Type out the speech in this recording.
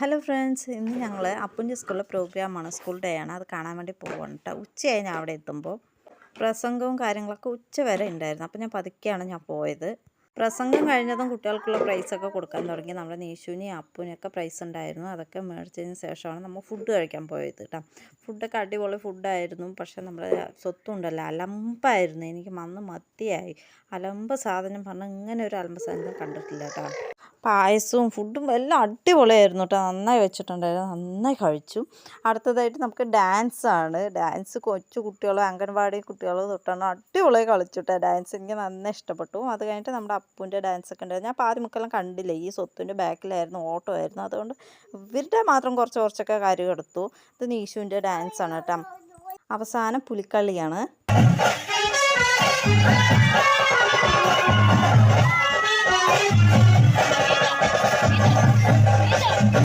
Hello friends ഇന്ന് ഞങ്ങൾ അപ്പുന്റെ സ്കൂളിലെ പ്രോഗ്രാമാണ് സ്കൂൾ ഡേ ആണ്. അത് കാണാൻ വേണ്ടി പോവാണ് കേട്ടോ ഉച്ചയായി ഞാൻ അവിടെ എത്തുമ്പോൾ പ്രസംഗവും കാര്യങ്ങളൊക്കെ ഉച്ച വരെ ഉണ്ടായിരുന്നു അപ്പോൾ ഞാൻ പതുക്കെയാണ് ഞാൻ പോയത്. പ്രസംഗം കഴിഞ്ഞതും കുട്ടികൾക്കുള്ള പ്രൈസൊക്കെ കൊടുക്കാൻ തുടങ്ങി. നമ്മുടെ നീശുവിനെയും അപ്പുവിനൊക്കെ പ്രൈസ് ഉണ്ടായിരുന്നു. അതൊക്കെ മേടിച്ചതിന് ശേഷമാണ് നമ്മൾ ഫുഡ് കഴിക്കാൻ പോയത് കേട്ടോ ഫുഡൊക്കെ അടിപൊളി ഫുഡായിരുന്നു പക്ഷേ നമ്മുടെ സ്വത്തുണ്ടല്ലോ അലമ്പായിരുന്നു. എനിക്ക് മന്ന് മത്തിയായി. അലമ്പ് സാധനം പറഞ്ഞാൽ ഇങ്ങനെ ഒരു അലമ്പ് സാധനം കണ്ടിട്ടില്ല കേട്ടോ പായസവും ഫുഡും എല്ലാം അടിപൊളിയായിരുന്നു കേട്ടോ നന്നായി വെച്ചിട്ടുണ്ടായിരുന്നു. നന്നായി കഴിച്ചു. അടുത്തതായിട്ട് നമുക്ക് ഡാൻസാണ് ഡാൻസ് കൊച്ചു കുട്ടികളും അംഗൻവാടി കുട്ടികളും തൊട്ടാണ് അടിപൊളിയായി കളിച്ചു കേട്ടോ ഡാൻസ് എനിക്ക് നന്നായി ഇഷ്ടപ്പെട്ടു. അത് കഴിഞ്ഞിട്ട് നമ്മുടെ അപ്പൂന്റെ ഡാൻസ് ഒക്കെ ഉണ്ടായിരുന്നു. ഞാൻ പാതി മുക്കെല്ലാം കണ്ടില്ല? ഈ സ്വത്തിന്റെ ബാക്കിലായിരുന്നു ഓട്ടോ ആയിരുന്നു. അതുകൊണ്ട് ഇവരുടെ മാത്രം കുറച്ച് കുറച്ചൊക്കെ കാര്യം എടുത്തു. ഇത് നീശുവിന്റെ ഡാൻസാണ് കേട്ടോ അവസാനം പുലിക്കളിയാണ്. Thank